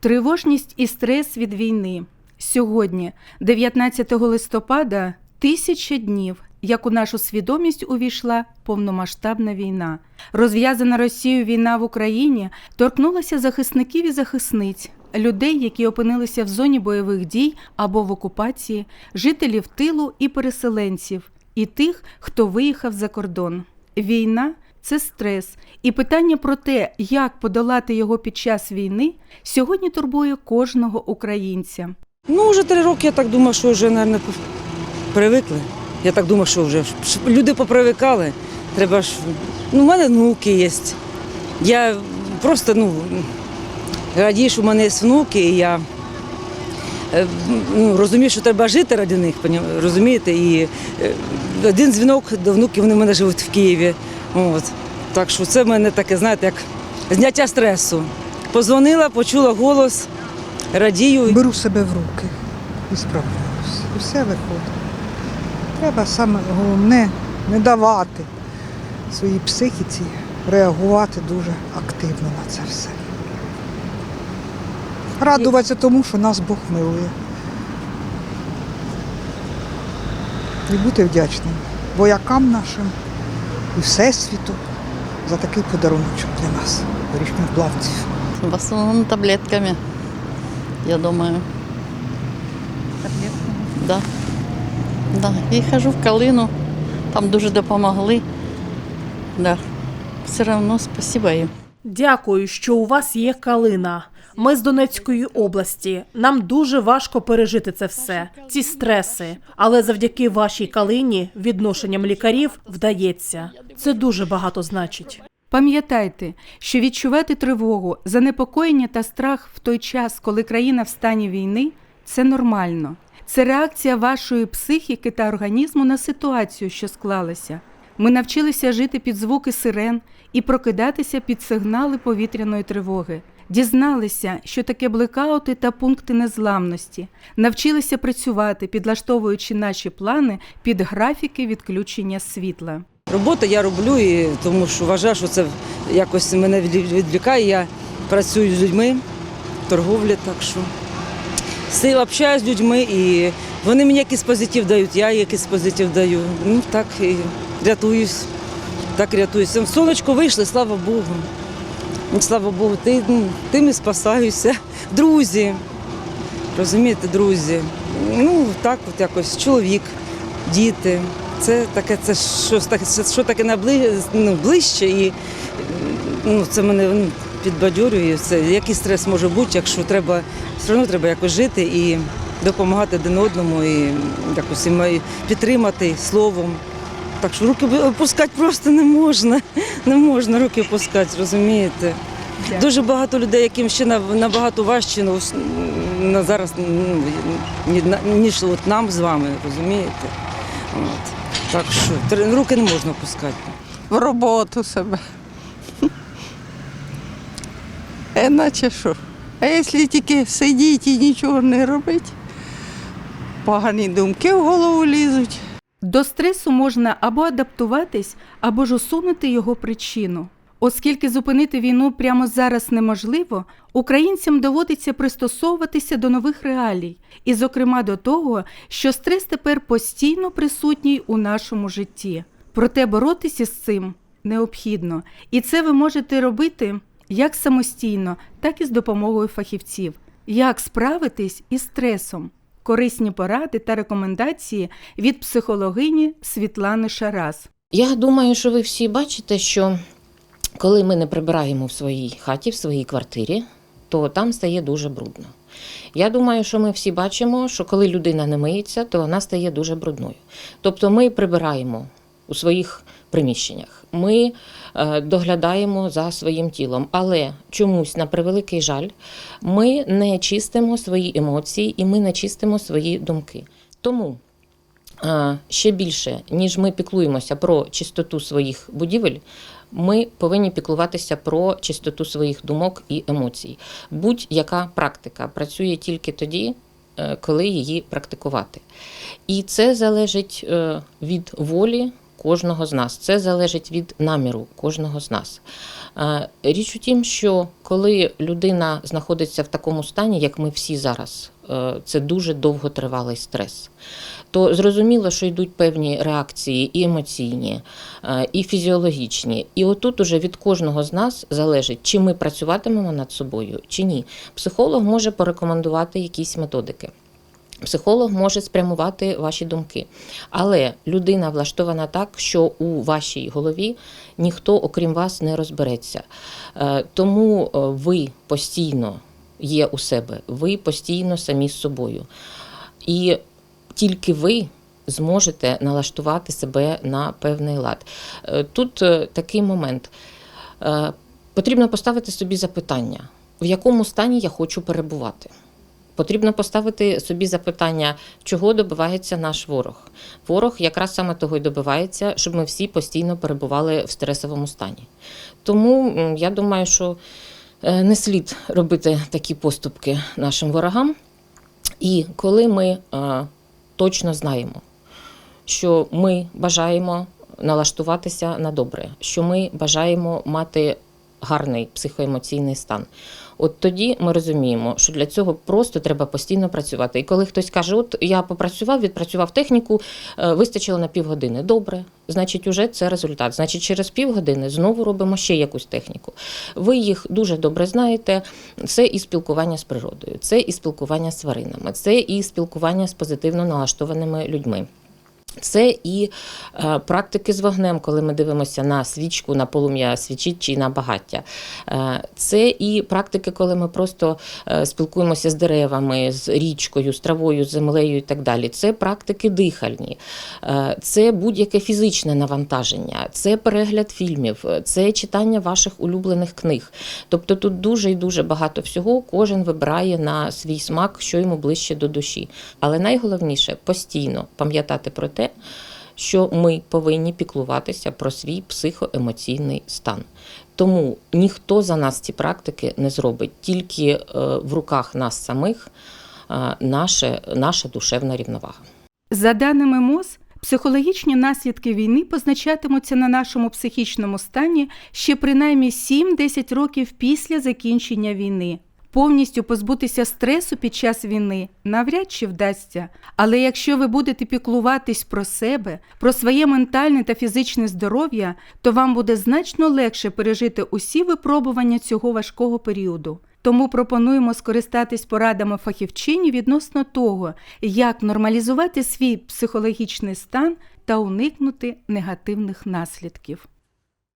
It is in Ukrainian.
Тривожність і стрес від війни. Сьогодні, 19 листопада, тисяча днів, як у нашу свідомість увійшла повномасштабна війна. Розв'язана Росією війна в Україні торкнулася захисників і захисниць, людей, які опинилися в зоні бойових дій або в окупації, жителів тилу і переселенців, і тих, хто виїхав за кордон. Війна це стрес, і питання про те, як подолати його під час війни, сьогодні турбує кожного українця. Ну, вже три роки, я так думаю, що вже, мабуть, привикли. Я так думаю, що вже люди попривикали. Треба ж. Ну, у мене внуки є. Я просто ну, радію, що в мене є внуки, і я е, ну, розумію, що треба жити ради них, розумієте? І е, один дзвінок до внуків, вони в мене живуть в Києві. От. Так що це в мене таке, знаєте, як зняття стресу. Позвонила, почула голос, радію. Беру себе в руки і справляюся. І все виходить. Треба саме головне не давати своїй психіці реагувати дуже активно на це все. Радуватися тому, що нас Бог милує. І бути вдячним воякам нашим і Всесвіту за такий подарунок для нас, горішніх плавців. В основному таблетками, я думаю. Таблетками? Да. Да. І хожу в Калину, там дуже допомогли. Да. Все одно спасибо їм. Дякую, що у вас є калина. Ми з Донецької області. Нам дуже важко пережити це все, ці стреси. Але завдяки вашій калині відношенням лікарів вдається. Це дуже багато значить. Пам'ятайте, що відчувати тривогу, занепокоєння та страх в той час, коли країна в стані війни, це нормально. Це реакція вашої психіки та організму на ситуацію, що склалася. Ми навчилися жити під звуки сирен і прокидатися під сигнали повітряної тривоги. Дізналися, що таке блекаути та пункти незламності, навчилися працювати, підлаштовуючи наші плани під графіки відключення світла. Роботу я роблю, і, тому що вважаю, що це якось мене відвлікає. Я працюю з людьми, торговля, так що сил общаюсь з людьми, і вони мені якийсь позитив дають, я якийсь позитив даю. Ну так і рятуюсь. Так рятуюся. Сонечко вийшло, слава Богу. Слава Богу, ти, тим і спасаюся. Друзі. Розумієте, друзі. Ну, так от якось чоловік, діти. Це таке, це щось таке, що таке набли, ну, ближче і ну, це мене ну, підбадьорює. Це який стрес може бути, якщо треба, все одно треба якось жити і допомагати один одному, і якось і підтримати словом. Так що руки опускати просто не можна. Не можна руки опускати, розумієте? Дуже багато людей, яким ще набагато важче ну, на зараз, ну, ніж от нам з вами, розумієте? От. Так що руки не можна опускати. В роботу себе. Е, наче що? А якщо тільки сидіти і нічого не робити, погані думки в голову лізуть. До стресу можна або адаптуватись, або ж усунути його причину. Оскільки зупинити війну прямо зараз неможливо, українцям доводиться пристосовуватися до нових реалій, і, зокрема, до того, що стрес тепер постійно присутній у нашому житті. Проте боротися з цим необхідно, і це ви можете робити як самостійно, так і з допомогою фахівців. Як справитись із стресом? Корисні поради та рекомендації від психологині Світлани Шарас. Я думаю, що ви всі бачите, що коли ми не прибираємо в своїй хаті, в своїй квартирі, то там стає дуже брудно. Я думаю, що ми всі бачимо, що коли людина не миється, то вона стає дуже брудною. Тобто ми прибираємо у своїх приміщеннях, ми доглядаємо за своїм тілом, але чомусь, на превеликий жаль, ми не чистимо свої емоції і ми не чистимо свої думки. Тому е, ще більше, ніж ми піклуємося про чистоту своїх будівель, ми повинні піклуватися про чистоту своїх думок і емоцій. Будь-яка практика працює тільки тоді, е, коли її практикувати. І це залежить е, від волі кожного з нас. Це залежить від наміру кожного з нас. Річ у тім, що коли людина знаходиться в такому стані, як ми всі зараз, е, це дуже довготривалий стрес. То зрозуміло, що йдуть певні реакції і емоційні, е, і фізіологічні. І отут уже від кожного з нас залежить, чи ми працюватимемо над собою, чи ні. Психолог може порекомендувати якісь методики. Психолог може спрямувати ваші думки, але людина влаштована так, що у вашій голові ніхто, окрім вас, не розбереться. Е, Тому е, ви постійно є у себе, ви постійно самі з собою. І тільки ви зможете налаштувати себе на певний лад. Е, Тут такий момент. Потрібно поставити собі запитання, в якому стані я хочу перебувати. Потрібно поставити собі запитання, чого добивається наш ворог. Ворог якраз саме того й добивається, щоб ми всі постійно перебували в стресовому стані. Тому я думаю, що е, не слід робити такі поступки нашим ворогам. І коли ми е, точно знаємо, що ми бажаємо налаштуватися на добре, що ми бажаємо мати гарний психоемоційний стан. От тоді ми розуміємо, що для цього просто треба постійно працювати. І коли хтось каже, от я попрацював, відпрацював техніку, е, вистачило на півгодини. Добре, значить, уже це результат. Значить, через півгодини знову робимо ще якусь техніку. Ви їх дуже добре знаєте. Це і спілкування з природою, це і спілкування з тваринами, це і спілкування з позитивно налаштованими людьми. Це і е, практики з вогнем, коли ми дивимося на свічку, на полум'я свічі чи на багаття. Е, це і практики, коли ми просто е, спілкуємося з деревами, з річкою, з травою, з землею і так далі. Це практики дихальні, це будь-яке фізичне навантаження, це перегляд фільмів, це читання ваших улюблених книг. Тобто тут дуже і дуже багато всього. Кожен вибирає на свій смак, що йому ближче до душі. Але найголовніше постійно пам'ятати про те, що ми повинні піклуватися про свій психоемоційний стан. Тому ніхто за нас ці практики не зробить, тільки е, в руках нас самих е, наше, наша душевна рівновага. За даними МОЗ, психологічні наслідки війни позначатимуться на нашому психічному стані ще принаймні 7-10 років після закінчення війни. Повністю позбутися стресу під час війни навряд чи вдасться. Але якщо ви будете піклуватись про себе, про своє ментальне та фізичне здоров'я, то вам буде значно легше пережити усі випробування цього важкого періоду. Тому пропонуємо скористатись порадами фахівчині відносно того, як нормалізувати свій психологічний стан та уникнути негативних наслідків.